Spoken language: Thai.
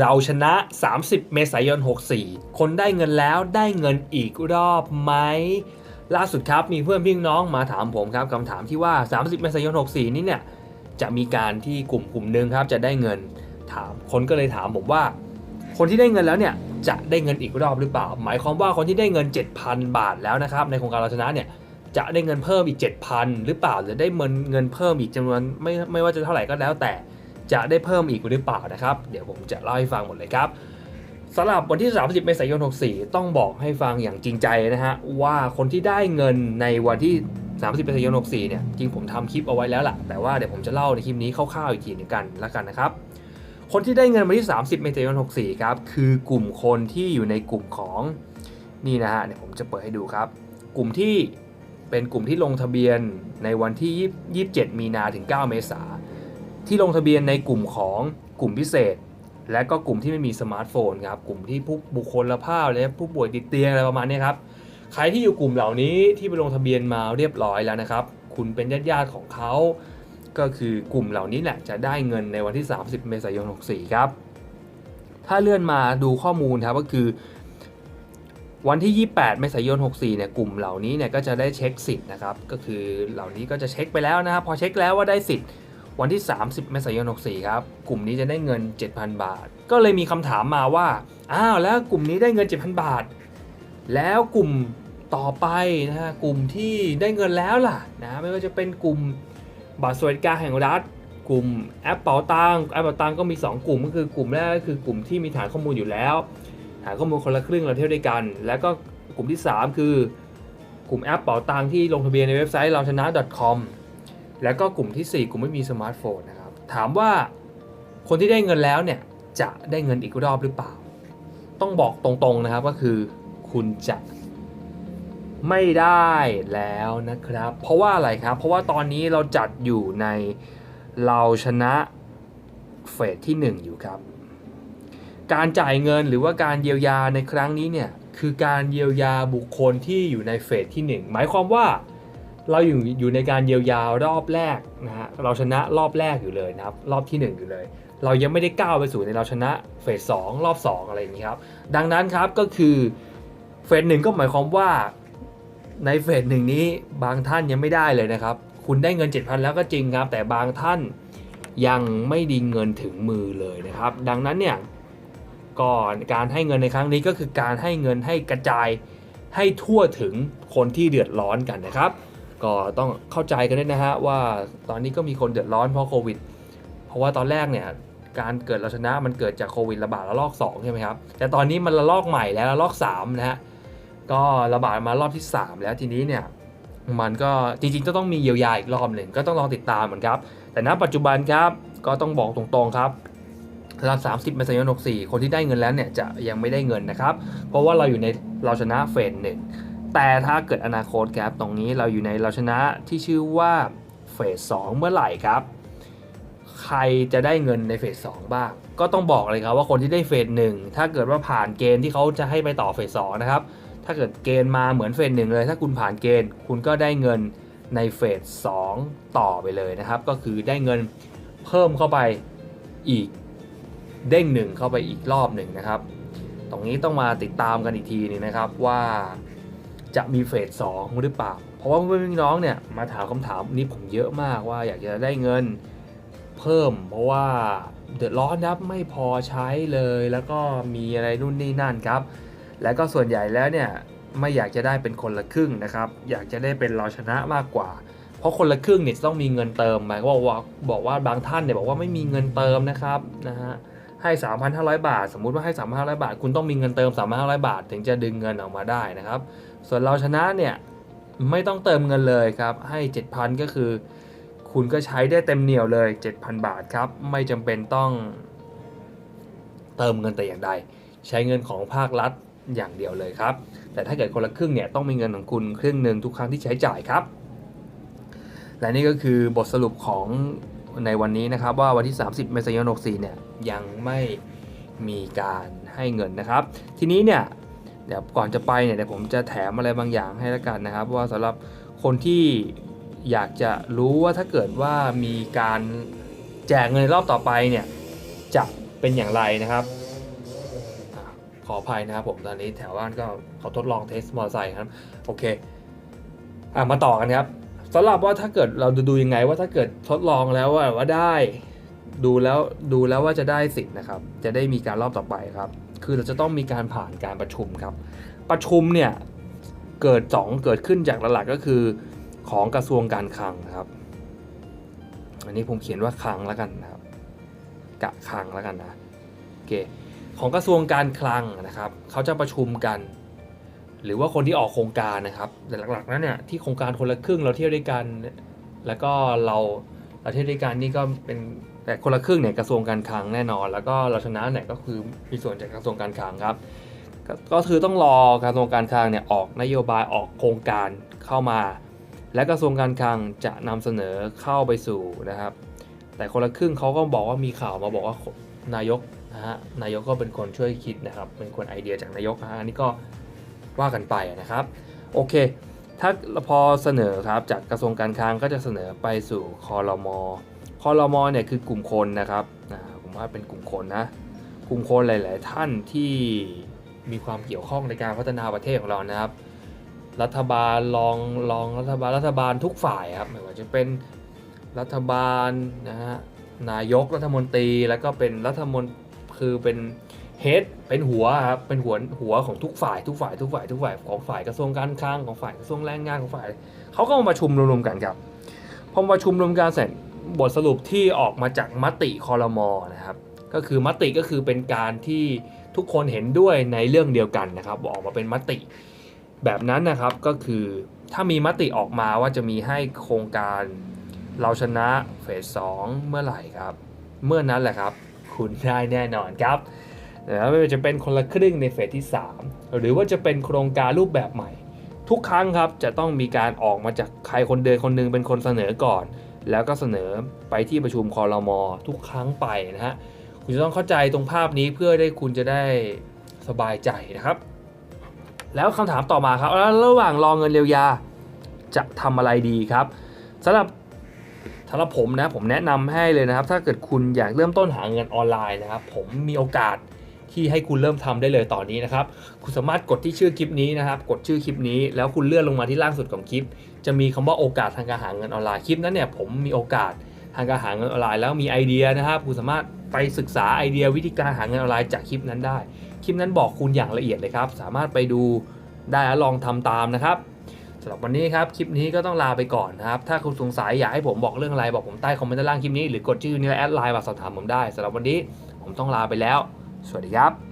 เราชนะ 30 เมษายน 64 คนได้เงินแล้วได้เงินอีกรอบไหม ล่าสุดครับมีเพื่อนพี่น้องมาถามผมครับคำถามที่ว่า 30 เมษายน 64 นี้เนี่ยจะมีการที่กลุ่มกลุ่มหนึ่งครับจะได้เงินถามคนก็เลยถามผมว่า คนที่ได้เงินแล้วเนี่ยจะได้เงินอีกรอบหรือเปล่า หมายความว่าคนที่ได้เงิน 7,000 บาทแล้วนะครับในโครงการเราชนะเนี่ยจะได้เงินเพิ่มอีก 7,000 หรือเปล่าหรือได้เงินเงินเพิ่มอีกจำนวนไม่ไม่ว่าจะเท่าไหร่ก็แล้วแต่ จะได้เพิ่มอีกหรือเปล่านะครับ เดี๋ยวผมจะเล่าให้ฟังหมดเลยครับสำหรับวันที่ 30 เมษายน 64 ต้องบอกให้ฟังอย่างจริงใจนะฮะว่าคนที่ได้เงินในวันที่ 30 เมษายน 64 เนี่ยจริงผมทำคลิปเอาไว้แล้วล่ะ แต่ว่าเดี๋ยวผมจะเล่าในคลิปนี้คร่าวๆอีกทีหนึงกันล้วกันนะครับ คนที่ได้เงินวันที่ 30 เมษายน 64 ครับ คือกลุ่มคนที่อยู่ในกลุ่มของนี่นะฮะเดี๋ยวผมจะเปิดให้ดูครับ กลุ่มที่เป็นกลุ่มที่ลงทะเบียนในวันที่ 27 มีนาถึง 9 เมษา ที่ลงทะเบียนในกลุ่มของกลุ่มพิเศษ และก็กลุ่มที่ไม่มีสมาร์ทโฟนครับกลุ่มที่ผู้บุคคลภาพและผู้ป่วยติดเตียงอะไรประมาณนี้ครับใครที่อยู่กลุ่มเหล่านี้ที่ไปลงทะเบียนมาเรียบร้อยแล้วนะครับ คุณเป็นญาติญาติของเขาก็คือกลุ่มเหล่านี้แหละจะได้เงินในวันที่ 30 เมษายน 64 ครับ ถ้าเลื่อนมาดูข้อมูลครับก็คือ วันที่ 28 เมษายน 64 เนี่ยกลุ่มเหล่านี้เนี่ยก็จะได้เช็คสิทธิ์นะครับ ก็คือเหล่านี้ก็จะเช็คไปแล้วนะครับพอเช็คแล้วว่าได้สิทธิ์ วันที่ 30 เมษายน 64 ครับ กลุ่มนี้จะได้เงิน 7,000 บาท ก็เลยมีคำถามมาว่า อ้าวแล้วกลุ่มนี้ได้เงิน 7,000 บาท แล้วกลุ่มต่อไปนะฮะ กลุ่มที่ได้เงินแล้วล่ะนะ ไม่ว่าจะเป็นกลุ่มบัตรสวัสดิการแห่งรัฐ กลุ่มแอปเป๋าตังแอปเป๋าตังก็มี 2 กลุ่มก็คือกลุ่มแรกก็คือกลุ่มที่มีฐานข้อมูลอยู่แล้ว ฐานข้อมูลคนละครึ่งเราเที่ยวด้วยกัน แล้วก็กลุ่มที่ 3 คือกลุ่มแอปเป๋าตังที่ลงทะเบียนในเว็บไซต์เราชนะ .com แล้วก็กลุ่มทีสี่ 4 กลุ่มไม่มีสมาร์ทโฟนนะครับ ถามว่าคนที่ได้เงินแล้วเนี่ยจะได้เงินอีกรอบหรือเปล่า ต้องบอกตรงๆนะครับก็คือ คุณจะไม่ได้แล้วนะครับ เพราะว่าอะไรครับ เพราะว่าตอนนี้เราจัดอยู่ในเราชนะเฟสที่ 1 อยู่ครับ การจ่ายเงินหรือว่าการเยียวยาในครั้งนี้เนี่ยคือการเยียวยาบุคคลที่อยู่ในเฟสที่ 1 หมายความว่า เราอยู่อยู่ในการเยียวยารอบแรกนะฮะเราชนะรอบแรกอยู่เลยนะครับรอบที่ 1 อยู่เลย เรายังไม่ได้ก้าวไปสู่ในเราชนะเฟสสรอบ 2 อะไรอย่างนี้ครับดังนั้นครับก็คือเฟสหนึ่งก็หมายความว่าในเฟสหนึ่งนี้บางท่านยังไม่ได้เลยนะครับ คุณได้เงิน 7,000 แล้วก็จริงครับ แต่บางท่านยังไม่ไดีเงินถึงมือเลยนะครับ ดังนั้นเนี่ยก่อนการให้เงินในครั้งนี้ก็คือการให้เงินให้กระจายให้ทั่วถึงคนที่เดือดร้อนกันนะครับ ก็ต้องเข้าใจกันด้วยนะฮะว่าตอนนี้ก็มีคนเดือดร้อนเพราะโควิด เพราะว่าตอนแรกเนี่ยการเกิดเราชนะมันเกิดจากโควิดระบาดระลอก2ใช่ไหมครับ แต่ตอนนี้มันระลอกใหม่แล้วระลอก3นะฮะ ก็ระบาดมารอบที่ 3 แล้วทีนี้เนี่ยมันก็จริงๆก็ต้องมีเยียวยาอีกรอบหนึ่งก็ต้องรองติดตามเหมือนครับ แต่ณปัจจุบันครับก็ต้องบอกตรงๆครับสำหรับ 30เมษายน64 คนที่ได้เงินแล้วเนี่ยจะยังไม่ได้เงินนะครับ เพราะว่าเราอยู่ในเราชนะเฟสหนึ่ง แต่ถ้าเกิดอนาคตครับตรงนี้เราอยู่ในเราชนะที่ชื่อว่าเฟสสองเมื่อไหร่ครับ ใครจะได้เงินในเฟสสองบ้าง ก็ต้องบอกเลยครับว่าคนที่ได้เฟสหนึ่งถ้าเกิดว่าผ่านเกณฑ์ที่เขาจะให้ไปต่อเฟสสองนะครับ ถ้าเกิดเกณฑ์มาเหมือนเฟสหนึ่งเลย ถ้าคุณผ่านเกณฑ์ คุณก็ได้เงินในเฟสสองต่อไปเลยนะครับ ก็คือได้เงินเพิ่มเข้าไปอีกเด้งหนึ่งเข้าไปอีกรอบหนึ่งนะครับ ตรงนี้ต้องมาติดตามกันอีกทีนึงนะครับว่า จะมีเฟสสองหรือเปล่า เพราะว่าเพื่อนพี่น้องเนี่ยมาถามคำถามนี้ผมเยอะมากว่าอยากจะได้เงินเพิ่ม เพราะว่าเดือดร้อนนะครับไม่พอใช้เลย แล้วก็มีอะไรนู่นนี่นั่นครับ แล้วก็ส่วนใหญ่แล้วเนี่ยไม่อยากจะได้เป็นคนละครึ่งนะครับ อยากจะได้เป็นเราชนะมากกว่า เพราะคนละครึ่งเนี่ยต้องมีเงินเติมหมายว่าบอกว่าบางท่านเนี่ยบอกว่าไม่มีเงินเติมนะครับนะฮะ ให้ 3,500 บาท สมมุติว่าให้ 3,500 บาท คุณต้องมีเงินเติม 3,500 บาท ถึงจะดึงเงินออกมาได้นะครับ ส่วนเราชนะเนี่ยไม่ต้องเติมเงินเลยครับ ให้ 7,000 ก็คือ คุณก็ใช้ได้เต็มเหนียวเลย 7,000 บาทครับ ไม่จำเป็นต้องเติมเงินแต่อย่างใด ใช้เงินของภาครัฐอย่างเดียวเลยครับ แต่ถ้าเกิดคนละครึ่งเนี่ยต้องมีเงินของคุณครึ่งหนึ่งทุกครั้งที่ใช้จ่ายครับ และนี่ก็คือบทสรุปของ ในวันนี้นะครับว่าวันที่ 30 เมษายน 64 เนี่ยยังไม่มีการให้เงินนะครับ ทีนี้เนี่ยเดี๋ยวก่อนจะไปเนี่ยเดี๋ยวผมจะแถมอะไรบางอย่างให้แล้วกันนะครับ ว่าสำหรับคนที่อยากจะรู้ว่าถ้าเกิดว่ามีการแจกเงินรอบต่อไปเนี่ยจะเป็นอย่างไรนะครับขออภัยนะครับผมตอนนี้แถวบ้านก็เขาทดลองเทสมอเตอร์ไซค์ครับ โอเค อะมาต่อกันครับ สำหรับว่าถ้าเกิดเราดูยังไงว่าถ้าเกิดทดลองแล้วว่าว่าได้ดูแล้วดูแล้วว่าจะได้สิทธิ์นะครับ จะได้มีการรอบต่อไปครับ คือเราจะต้องมีการผ่านการประชุมครับ ประชุมเนี่ยเกิดสองเกิดขึ้นจากหลักๆก็คือของกระทรวงการคลังครับ อันนี้ผมเขียนว่าคลังแล้วกันนะครับ กะคลังแล้วกันนะโอเคของกระทรวงการคลังนะครับ เขาจะประชุมกัน หรือว่าคนที่ออกโครงการนะครับแต่หลักๆนั้นเนี่ยที่โครงการคนละครึ่งเราเที่ยวด้วยกัน แล้วก็เราเราเที่ยวด้วยกันนี่ก็เป็นแต่คนละครึ่งเนี่ยกระทรวงการคลังแน่นอน แล้วก็เราชนะเนี่ยก็คือมีส่วนจากกระทรวงการคลังครับก็ก็คือต้องรอกระทรวงการคลังเนี่ยออกนโยบายออกโครงการเข้ามา และกระทรวงการคลังจะนำเสนอเข้าไปสู่นะครับ แต่คนละครึ่งเขาก็บอกว่ามีข่าวมาบอกว่านายกนะฮะนายกก็เป็นคนช่วยคิดนะครับเป็นคนไอเดียจากนายกนะอันนี้ก็ ว่ากันไปนะครับ โอเค ถ้าพอเสนอครับจากกระทรวงการคลังก็จะเสนอไปสู่คอรมอคอรมอเนี่ยคือกลุ่มคนนะครับผมว่าเป็นกลุ่มคนนะกลุ่มคนหลาย ๆ ท่านที่มีความเกี่ยวข้องในการพัฒนาประเทศของเรานะครับ รัฐบาลรองรองรัฐบาลรัฐบาลทุกฝ่ายครับไม่ว่าจะเป็นรัฐบาลนะฮะนายกรัฐมนตรีแล้วก็เป็นรัฐมนคือเป็น เฮดเป็นหัวครับเป็นหัวหัวของทุกฝ่ายทุกฝ่ายทุกฝ่ายทุกฝ่ายของฝ่ายกระทรวงการคลังของฝ่ายกระทรวงแรงงานของฝ่ายเขาก็มาประชุมรวมๆกันครับพอมาประชุมรวมกันเสร็จบทสรุปที่ออกมาจากมติคอรมอนะครับ ก็คือมติก็คือเป็นการที่ทุกคนเห็นด้วยในเรื่องเดียวกันนะครับออกมาเป็นมติ แบบนั้นนะครับก็คือถ้ามีมติออกมาว่าจะมีให้โครงการเราชนะเฟสสองเมื่อไหร่ครับ เมื่อนั้นแหละครับ คุณได้แน่นอนครับ นะไม่ว่าจะเป็นคนละครึ่งในเฟสที่ 3 หรือว่าจะเป็นโครงการรูปแบบใหม่ ทุกครั้งครับจะต้องมีการออกมาจากใครคนเดินคนหนึงเป็นคนเสนอก่อน แล้วก็เสนอไปที่ประชุมคอรมอทุกครั้งไปนะฮะคุณจะต้องเข้าใจตรงภาพนี้เพื่อได้คุณจะได้สบายใจนะครับ แล้วคำถามต่อมาครับแล้วระหว่างรอเงินเยียวยาจะทำอะไรดีครับสำหรับสำหรับผมนะผมแนะนำให้เลยนะครับ ถ้าเกิดคุณอยากเริ่มต้นหาเงินออนไลน์นะครับ ผมมีโอกาส ที่ให้คุณเริ่มทำได้เลยตอนนี้นะครับ คุณสามารถกดที่ชื่อคลิปนี้นะครับ กดชื่อคลิปนี้แล้วคุณเลื่อนลงมาที่ล่างสุดของคลิป จะมีคำว่าโอกาสทางการหาเงินออนไลน์คลิปนั้นเนี่ยผมมีโอกาสทางการหาเงินออนไลน์แล้วมีไอเดียนะครับ คุณสามารถไปศึกษาไอเดียวิธีการหาเงินออนไลน์จากคลิปนั้นได้ คลิปนั้นบอกคุณอย่างละเอียดเลยครับ สามารถไปดูได้แล้วลองทำตามนะครับสำหรับวันนี้ครับ คลิปนี้ก็ต้องลาไปก่อนนะครับ ถ้าคุณสงสัยอยากให้ผมบอกเรื่องอะไรบอกผมใต้คอมเมนต์ด้านล่างคลิปนี้หรือ กดชื่อนี้แอดไลน์มาสอบถามผมได้สำหรับวันนี้ผมต้องลาไปแล้ว สวัสดีครับ